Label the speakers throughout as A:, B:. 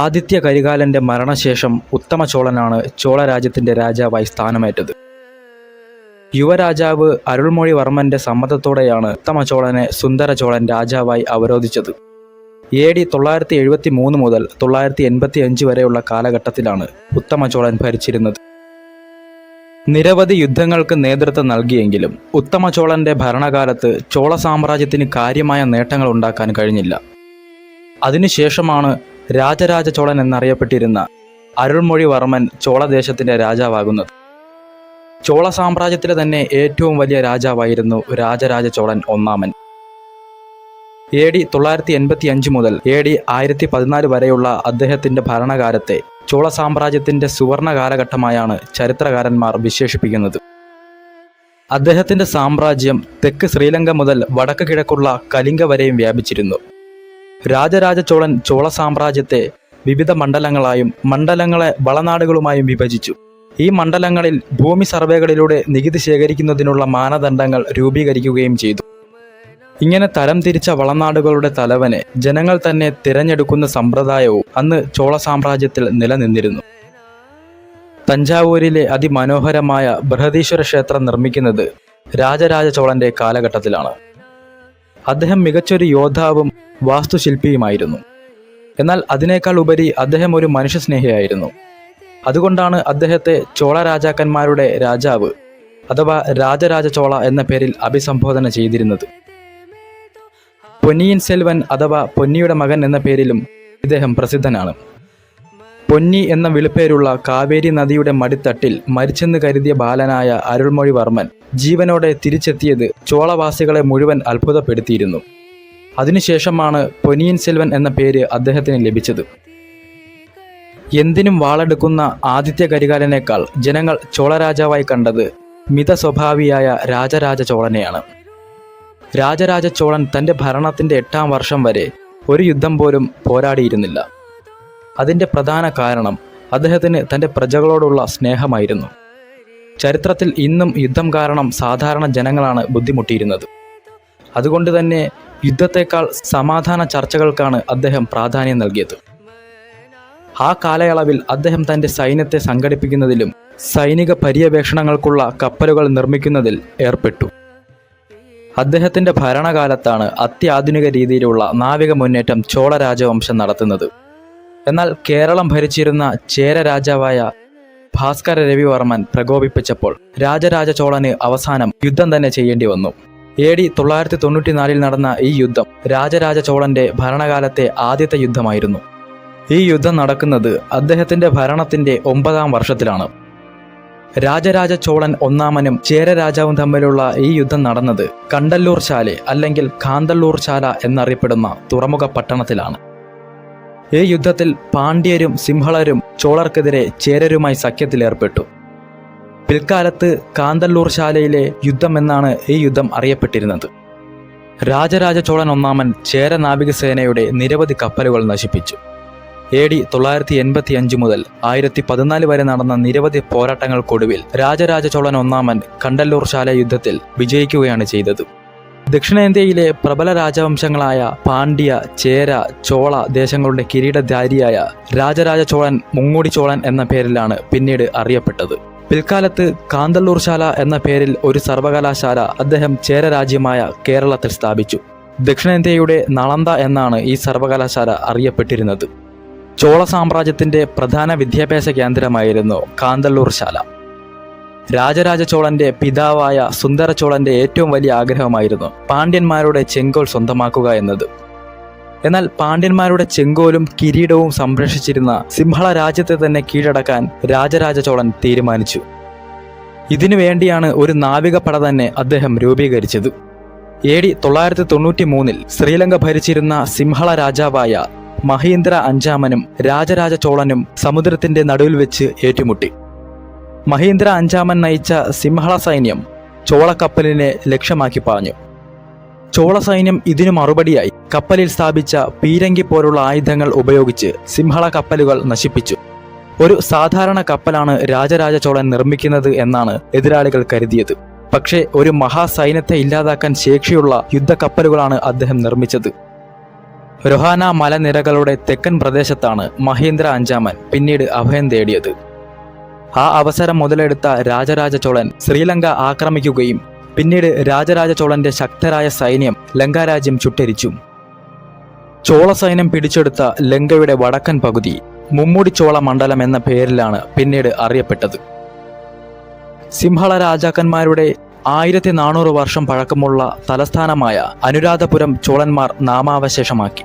A: ആദിത്യ കരികാലന്റെ മരണശേഷം ഉത്തമചോളനാണ് ചോളനാണ് ചോള രാജാവായി സ്ഥാനമേറ്റത്. യുവരാജാവ് അരുൾമൊഴിവർമ്മന്റെ സമ്മതത്തോടെയാണ് ഉത്തമചോളനെ സുന്ദരചോളൻ സുന്ദര ചോളൻ രാജാവായി അവരോധിച്ചത്. എ ഡി തൊള്ളായിരത്തി എഴുപത്തി മൂന്ന് മുതൽ തൊള്ളായിരത്തി എൺപത്തി അഞ്ച് വരെയുള്ള കാലഘട്ടത്തിലാണ് ഉത്തമചോളൻ ഭരിച്ചിരുന്നത്. നിരവധി യുദ്ധങ്ങൾക്ക് നേതൃത്വം നൽകിയെങ്കിലും ഉത്തമ ചോളന്റെ ഭരണകാലത്ത് ചോള സാമ്രാജ്യത്തിന് കാര്യമായ നേട്ടങ്ങൾ ഉണ്ടാക്കാൻ കഴിഞ്ഞില്ല. അതിനുശേഷമാണ് രാജരാജ ചോളൻ എന്നറിയപ്പെട്ടിരുന്ന അരുൾമൊഴിവർമ്മൻ ചോളദേശത്തിന്റെ രാജാവാകുന്നത്. ചോള സാമ്രാജ്യത്തിലെ തന്നെ ഏറ്റവും വലിയ രാജാവായിരുന്നു രാജരാജ ചോളൻ ഒന്നാമൻ. എ ഡി തൊള്ളായിരത്തി എൺപത്തി അഞ്ച് മുതൽ എ ഡി ആയിരത്തി പതിനാല് വരെയുള്ള അദ്ദേഹത്തിന്റെ ഭരണകാലത്തെ ചോള സാമ്രാജ്യത്തിന്റെ സുവർണ കാലഘട്ടമായാണ് ചരിത്രകാരന്മാർ വിശേഷിപ്പിക്കുന്നത്. അദ്ദേഹത്തിന്റെ സാമ്രാജ്യം തെക്ക് ശ്രീലങ്ക മുതൽ വടക്ക് കിഴക്കുള്ള കലിംഗ വരെയും വ്യാപിച്ചിരുന്നു. രാജരാജ ചോളൻ ചോള സാമ്രാജ്യത്തെ വിവിധ മണ്ഡലങ്ങളായും മണ്ഡലങ്ങളെ വളനാടുകളുമായും വിഭജിച്ചു. ഈ മണ്ഡലങ്ങളിൽ ഭൂമി സർവേകളിലൂടെ നികുതി ശേഖരിക്കുന്നതിനുള്ള മാനദണ്ഡങ്ങൾ രൂപീകരിക്കുകയും ചെയ്തു. ഇങ്ങനെ തരംതിരിച്ച വളനാടുകളുടെ തലവനെ ജനങ്ങൾ തന്നെ തിരഞ്ഞെടുക്കുന്ന സമ്പ്രദായവും അന്ന് ചോള സാമ്രാജ്യത്തിൽ നിലനിന്നിരുന്നു. തഞ്ചാവൂരിലെ അതിമനോഹരമായ ബൃഹദീശ്വര ക്ഷേത്രം നിർമ്മിക്കുന്നത് രാജരാജ ചോളന്റെ കാലഘട്ടത്തിലാണ്. അദ്ദേഹം മികച്ചൊരു യോദ്ധാവും വാസ്തുശില്പിയുമായിരുന്നു. എന്നാൽ അതിനേക്കാൾ ഉപരി അദ്ദേഹം ഒരു മനുഷ്യസ്നേഹിയായിരുന്നു. അതുകൊണ്ടാണ് അദ്ദേഹത്തെ ചോള രാജാക്കന്മാരുടെ രാജാവ് അഥവാ രാജരാജ ചോള എന്ന പേരിൽ അഭിസംബോധന ചെയ്തിരുന്നത്. പൊന്നിയിൻ സെൽവൻ അഥവാ പൊന്നിയുടെ മകൻ എന്ന പേരിലും ഇദ്ദേഹം പ്രസിദ്ധനാണ്. പൊന്നി എന്ന വിളിപ്പേരുള്ള കാവേരി നദിയുടെ മടിത്തട്ടിൽ മരിച്ചെന്ന് കരുതിയ ബാലനായ അരുൾമൊഴിവർമ്മൻ ജീവനോടെ തിരിച്ചെത്തിയത് ചോളവാസികളെ മുഴുവൻ അത്ഭുതപ്പെടുത്തിയിരുന്നു. അതിനുശേഷമാണ് പൊനിയൻ സെൽവൻ എന്ന പേര് അദ്ദേഹത്തിന് ലഭിച്ചത്. എന്തിനും വാളെടുക്കുന്ന ആദിത്യ കരികാലനേക്കാൾ ജനങ്ങൾ ചോളരാജാവായി കണ്ടത് മിതസ്വഭാവിയായ രാജരാജ ചോളനെയാണ്. രാജരാജ ചോളൻ തന്റെ ഭരണത്തിന്റെ എട്ടാം വർഷം വരെ ഒരു യുദ്ധം പോലും പോരാടിയിരുന്നില്ല. അതിന്റെ പ്രധാന കാരണം അദ്ദേഹത്തിന് തന്റെ പ്രജകളോടുള്ള സ്നേഹമായിരുന്നു. ചരിത്രത്തിൽ ഇന്നും യുദ്ധം കാരണം സാധാരണ ജനങ്ങളാണ് ബുദ്ധിമുട്ടിയിരുന്നത്. അതുകൊണ്ട് തന്നെ യുദ്ധത്തെക്കാൾ സമാധാന ചർച്ചകൾക്കാണ് അദ്ദേഹം പ്രാധാന്യം നൽകിയത്. ആ കാലയളവിൽ അദ്ദേഹം തന്റെ സൈന്യത്തെ സംഘടിപ്പിക്കുന്നതിലും സൈനിക പര്യവേഷണങ്ങൾക്കുള്ള കപ്പലുകൾ നിർമ്മിക്കുന്നതിൽ ഏർപ്പെട്ടു. അദ്ദേഹത്തിന്റെ ഭരണകാലത്താണ് അത്യാധുനിക രീതിയിലുള്ള നാവിക മുന്നേറ്റം ചോള രാജവംശം നടത്തുന്നത്. എന്നാൽ കേരളം ഭരിച്ചിരുന്ന ചേര രാജാവായ ഭാസ്കര രവിവർമ്മൻ പ്രകോപിപ്പിച്ചപ്പോൾ രാജരാജ ചോളന് അവസാനം യുദ്ധം തന്നെ ചെയ്യേണ്ടി വന്നു. എ ഡി തൊള്ളായിരത്തി തൊണ്ണൂറ്റിനാലിൽ നടന്ന ഈ യുദ്ധം രാജരാജ ചോളന്റെ ഭരണകാലത്തെ ആദ്യത്തെ യുദ്ധമായിരുന്നു. ഈ യുദ്ധം നടക്കുന്നത് അദ്ദേഹത്തിന്റെ ഭരണത്തിന്റെ ഒമ്പതാം വർഷത്തിലാണ്. രാജരാജ ചോളൻ ഒന്നാമനും ചേരരാജാവും തമ്മിലുള്ള ഈ യുദ്ധം നടന്നത് കണ്ടല്ലൂർ ശാല അല്ലെങ്കിൽ കാന്തല്ലൂർ ശാല എന്നറിയപ്പെടുന്ന തുറമുഖ പട്ടണത്തിലാണ്. ഈ യുദ്ധത്തിൽ പാണ്ഡ്യരും സിംഹളരും ചോളർക്കെതിരെ ചേരരുമായി സഖ്യത്തിലേർപ്പെട്ടു പിൽക്കാലത്ത് കാന്തല്ലൂർ ശാലയിലെ യുദ്ധം എന്നാണ് ഈ യുദ്ധം അറിയപ്പെട്ടിരുന്നത്. രാജരാജ ചോളൻ ഒന്നാമൻ ചേര നാവികസേനയുടെ നിരവധി കപ്പലുകൾ നശിപ്പിച്ചു. എ ഡി തൊള്ളായിരത്തി എൺപത്തി അഞ്ച് മുതൽ ആയിരത്തി പതിനാല് വരെ നടന്ന നിരവധി പോരാട്ടങ്ങൾക്കൊടുവിൽ രാജരാജ ചോളൻ ഒന്നാമൻ കണ്ടല്ലൂർ ശാല യുദ്ധത്തിൽ വിജയിക്കുകയാണ് ചെയ്തത്. ദക്ഷിണേന്ത്യയിലെ പ്രബല രാജവംശങ്ങളായ പാണ്ഡ്യ ചേര ചോള ദേശങ്ങളുടെ കിരീടധാരിയായ രാജരാജ ചോളൻ മുങ്ങോടി ചോളൻ എന്ന പേരിലാണ് പിന്നീട് അറിയപ്പെട്ടത്. പിൽക്കാലത്ത് കാന്തല്ലൂർശാല എന്ന പേരിൽ ഒരു സർവകലാശാല അദ്ദേഹം ചേര രാജ്യമായ കേരളത്തിൽ സ്ഥാപിച്ചു. ദക്ഷിണേന്ത്യയുടെ നളന്ത എന്നാണ് ഈ സർവകലാശാല അറിയപ്പെട്ടിരുന്നത്. ചോള സാമ്രാജ്യത്തിന്റെ പ്രധാന വിദ്യാഭ്യാസ കേന്ദ്രമായിരുന്നു കാന്തല്ലൂർ ശാല. രാജരാജ ചോളന്റെ പിതാവായ സുന്ദര ചോളന്റെ ഏറ്റവും വലിയ ആഗ്രഹമായിരുന്നു പാണ്ഡ്യന്മാരുടെ ചെങ്കോൽ സ്വന്തമാക്കുക എന്നത്. എന്നാൽ പാണ്ഡ്യന്മാരുടെ ചെങ്കോലും കിരീടവും സംരക്ഷിച്ചിരുന്ന സിംഹള രാജ്യത്തെ തന്നെ കീഴടക്കാൻ രാജരാജ ചോളൻ തീരുമാനിച്ചു. ഇതിനു വേണ്ടിയാണ് ഒരു നാവികപ്പട തന്നെ അദ്ദേഹം രൂപീകരിച്ചത്. എ ഡി തൊള്ളായിരത്തി തൊണ്ണൂറ്റി മൂന്നിൽ ശ്രീലങ്ക ഭരിച്ചിരുന്ന സിംഹള രാജാവായ മഹീന്ദ്ര അഞ്ചാമനും രാജരാജ ചോളനും സമുദ്രത്തിന്റെ നടുവിൽ വെച്ച് ഏറ്റുമുട്ടി. മഹീന്ദ്ര അഞ്ചാമൻ നയിച്ച സിംഹള സൈന്യം ചോളക്കപ്പലിനെ ലക്ഷ്യമാക്കി പറഞ്ഞു ചോള സൈന്യം ഇതിനു മറുപടിയായി കപ്പലിൽ സ്ഥാപിച്ച പീരങ്കി പോലുള്ള ആയുധങ്ങൾ ഉപയോഗിച്ച് സിംഹള കപ്പലുകൾ നശിപ്പിച്ചു. ഒരു സാധാരണ കപ്പലാണ് രാജരാജ ചോളൻ നിർമ്മിക്കുന്നത് എന്നാണ് എതിരാളികൾ കരുതിയത്. പക്ഷേ ഒരു മഹാസൈന്യത്തെ ഇല്ലാതാക്കാൻ ശേഷിയുള്ള യുദ്ധക്കപ്പലുകളാണ് അദ്ദേഹം നിർമ്മിച്ചത്. രൊഹാന മലനിരകളുടെ തെക്കൻ പ്രദേശത്താണ് മഹീന്ദ്ര അഞ്ചാമൻ പിന്നീട് അഭയം തേടിയത്. ആ അവസരം മുതലെടുത്ത രാജരാജ ചോളൻ ശ്രീലങ്ക ആക്രമിക്കുകയും പിന്നീട് രാജരാജ ചോളന്റെ ശക്തരായ സൈന്യം ലങ്കാരാജ്യം ചുട്ടരിച്ചു. ചോള സൈന്യം പിടിച്ചെടുത്ത ലങ്കയുടെ വടക്കൻ പകുതി മുമ്മുടിച്ചോള മണ്ഡലം എന്ന പേരിലാണ് പിന്നീട് അറിയപ്പെട്ടത്. സിംഹള രാജാക്കന്മാരുടെ ആയിരത്തി നാനൂറ് വർഷം പഴക്കമുള്ള തലസ്ഥാനമായ അനുരാധപുരം ചോളന്മാർ നാമാവശേഷമാക്കി.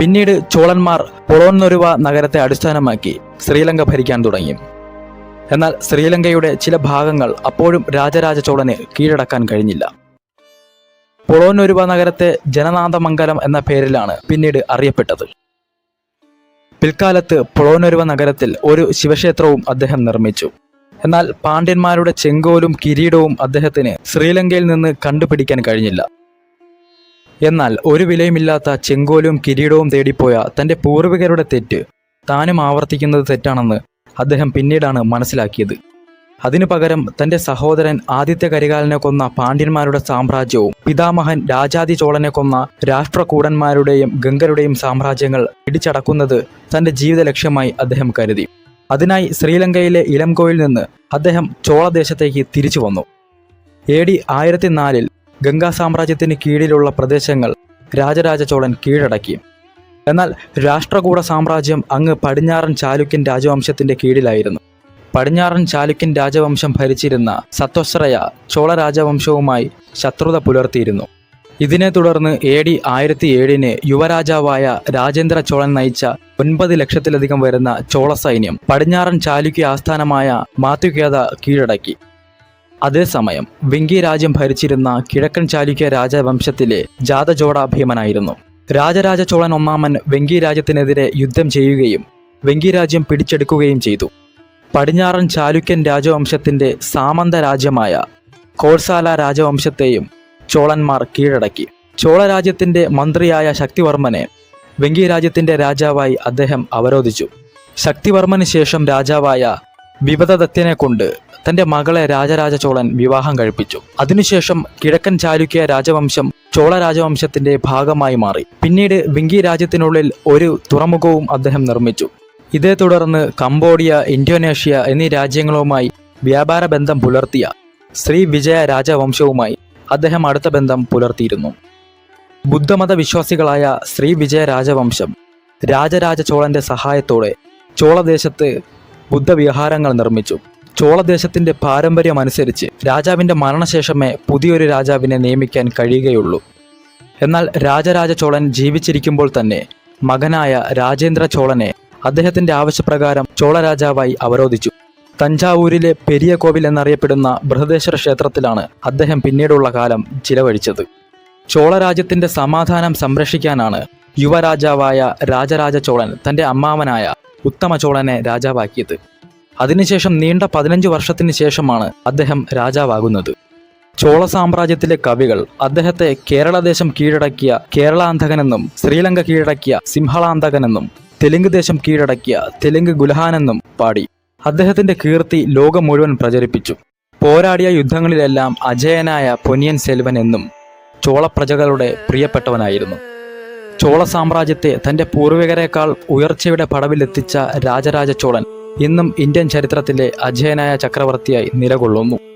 A: പിന്നീട് ചോളന്മാർ പൊളോന്നൊരുവ നഗരത്തെ അടിസ്ഥാനമാക്കി ശ്രീലങ്ക ഭരിക്കാൻ തുടങ്ങി. എന്നാൽ ശ്രീലങ്കയുടെ ചില ഭാഗങ്ങൾ അപ്പോഴും രാജരാജ ചോളനെ കീഴടക്കാൻ കഴിഞ്ഞില്ല. പൊളോന്നൊരുവ നഗരത്തെ ജനനാഥമംഗലം എന്ന പേരിലാണ് പിന്നീട് അറിയപ്പെട്ടത്. പിൽക്കാലത്ത് പൊളോന്നൊരുവ നഗരത്തിൽ ഒരു ശിവക്ഷേത്രവും അദ്ദേഹം നിർമ്മിച്ചു. എന്നാൽ പാണ്ഡ്യന്മാരുടെ ചെങ്കോലും കിരീടവും അദ്ദേഹത്തിന് ശ്രീലങ്കയിൽ നിന്ന് കണ്ടുപിടിക്കാൻ കഴിഞ്ഞില്ല. എന്നാൽ ഒരു വിലയുമില്ലാത്ത ചെങ്കോലും കിരീടവും തേടിപ്പോയ തന്റെ പൂർവികരുടെ തെറ്റ് താനും ആവർത്തിക്കുന്നത് തെറ്റാണെന്ന് അദ്ദേഹം പിന്നീടാണ് മനസ്സിലാക്കിയത്. അതിനു പകരം തന്റെ സഹോദരൻ ആദിത്യ കരികാലനെ കൊന്ന പാണ്ഡ്യന്മാരുടെ സാമ്രാജ്യവും പിതാമഹൻ രാജാതി ചോളനെ കൊന്ന രാഷ്ട്രകൂടന്മാരുടെയും ഗംഗരുടെയും സാമ്രാജ്യങ്ങൾ പിടിച്ചടക്കുന്നത് തന്റെ ജീവിത ലക്ഷ്യമായി അദ്ദേഹം കരുതി. അതിനായി ശ്രീലങ്കയിലെ ഇലംകോയിൽ നിന്ന് അദ്ദേഹം ചോളദേശത്തേക്ക് തിരിച്ചു വന്നു. എ ഡി ആയിരത്തി നാലിൽ ഗംഗാ സാമ്രാജ്യത്തിന് കീഴിലുള്ള പ്രദേശങ്ങൾ രാജരാജ ചോളൻ കീഴടക്കി. എന്നാൽ രാഷ്ട്രകൂട സാമ്രാജ്യം അങ്ങ് പടിഞ്ഞാറൻ ചാലുക്യൻ രാജവംശത്തിന്റെ കീഴിലായിരുന്നു. പടിഞ്ഞാറൻ ചാലുക്യൻ രാജവംശം ഭരിച്ചിരുന്ന സത്വശ്രയ ചോള രാജവംശവുമായി ശത്രുത പുലർത്തിയിരുന്നു. ഇതിനെ തുടർന്ന് എ ഡി ആയിരത്തി ഏഴിന് യുവരാജാവായ രാജേന്ദ്ര ചോളൻ നയിച്ച ഒൻപത് ലക്ഷത്തിലധികം വരുന്ന ചോള സൈന്യം പടിഞ്ഞാറൻ ചാലുക്യ ആസ്ഥാനമായ മാത്യുകേത കീഴടക്കി. അതേസമയം വെങ്കി രാജ്യം ഭരിച്ചിരുന്ന കിഴക്കൻ ചാലുക്യ രാജവംശത്തിലെ ജാതജോട ഭീമനായിരുന്നു രാജരാജ ചോളൻ ഒന്നാമൻ വെങ്കി രാജ്യത്തിനെതിരെ യുദ്ധം ചെയ്യുകയും വെങ്കി രാജ്യം പിടിച്ചെടുക്കുകയും ചെയ്തു. പടിഞ്ഞാറൻ ചാലുക്യൻ രാജവംശത്തിന്റെ സാമന്ത രാജ്യമായ കോഴ്സാല രാജവംശത്തെയും ചോളന്മാർ കീഴടക്കി. ചോള രാജ്യത്തിന്റെ മന്ത്രിയായ ശക്തിവർമ്മനെ വെങ്കി രാജ്യത്തിന്റെ രാജാവായി അദ്ദേഹം അവരോധിച്ചു. ശക്തിവർമ്മന് ശേഷം രാജാവായ വിപതദത്തിനെ കൊണ്ട് തന്റെ മകളെ രാജരാജ ചോളൻ വിവാഹം കഴിപ്പിച്ചു. അതിനുശേഷം കിഴക്കൻ ചാലുക്യ രാജവംശം ചോള രാജവംശത്തിന്റെ ഭാഗമായി മാറി. പിന്നീട് വിങ്കി രാജ്യത്തിനുള്ളിൽ ഒരു തുറമുഖവും അദ്ദേഹം നിർമ്മിച്ചു. ഇതേ തുടർന്ന് കംബോഡിയ ഇന്തോനേഷ്യ എന്നീ രാജ്യങ്ങളുമായി വ്യാപാര ബന്ധം പുലർത്തിയ ശ്രീ വിജയ രാജവംശവുമായി അദ്ദേഹം അടുത്ത ബന്ധം പുലർത്തിയിരുന്നു. ബുദ്ധമത വിശ്വാസികളായ ശ്രീ വിജയ രാജവംശം രാജരാജ ചോളന്റെ സഹായത്തോടെ ചോളദേശത്ത് ബുദ്ധവിഹാരങ്ങൾ നിർമ്മിച്ചു. ചോളദേശത്തിന്റെ പാരമ്പര്യമനുസരിച്ച് രാജാവിന്റെ മരണശേഷമേ പുതിയൊരു രാജാവിനെ നിയമിക്കാൻ കഴിയുകയുള്ളൂ. എന്നാൽ രാജരാജ ചോളൻ ജീവിച്ചിരിക്കുമ്പോൾ തന്നെ മകനായ രാജേന്ദ്ര ചോളനെ അദ്ദേഹത്തിന്റെ ആവശ്യപ്രകാരം ചോളരാജാവായി അവരോധിച്ചു. തഞ്ചാവൂരിലെ പെരിയ കോവിൽ എന്നറിയപ്പെടുന്ന ബൃഹദേശ്വര ക്ഷേത്രത്തിലാണ് അദ്ദേഹം പിന്നീടുള്ള കാലം ചിലവഴിച്ചത്. ചോളരാജ്യത്തിന്റെ സമാധാനം സംരക്ഷിക്കാനാണ് യുവരാജാവായ രാജരാജ ചോളൻ തന്റെ അമ്മാവനായ ഉത്തമ ചോളനെ രാജാവാക്കിയത്. അതിനുശേഷം നീണ്ട പതിനഞ്ച് വർഷത്തിന് ശേഷമാണ് അദ്ദേഹം രാജാവാകുന്നത്. ചോള സാമ്രാജ്യത്തിലെ കവികൾ അദ്ദേഹത്തെ കേരളദേശം കീഴടക്കിയ കേരളാന്തകനെന്നും ശ്രീലങ്ക കീഴടക്കിയ സിംഹളാന്തകനെന്നും തെലുങ്ക് ദേശം കീഴടക്കിയ തെലുങ്ക് ഗുലഹാനെന്നും പാടി. അദ്ദേഹത്തിന്റെ കീർത്തി ലോകം മുഴുവൻ പ്രചരിപ്പിച്ചു. പോരാടിയ യുദ്ധങ്ങളിലെല്ലാം അജയനായ പൊന്നിയൻ സെൽവൻ എന്നും ചോളപ്രജകളുടെ പ്രിയപ്പെട്ടവനായിരുന്നു. ചോള സാമ്രാജ്യത്തെ തന്റെ പൂർവികരെക്കാൾ ഉയർച്ചയുടെ പടവിലെത്തിച്ച രാജരാജ ചോളൻ ഇന്നും ഇന്ത്യൻ ചരിത്രത്തിലെ അജയനായ ചക്രവർത്തിയായി നിലകൊള്ളുന്നു.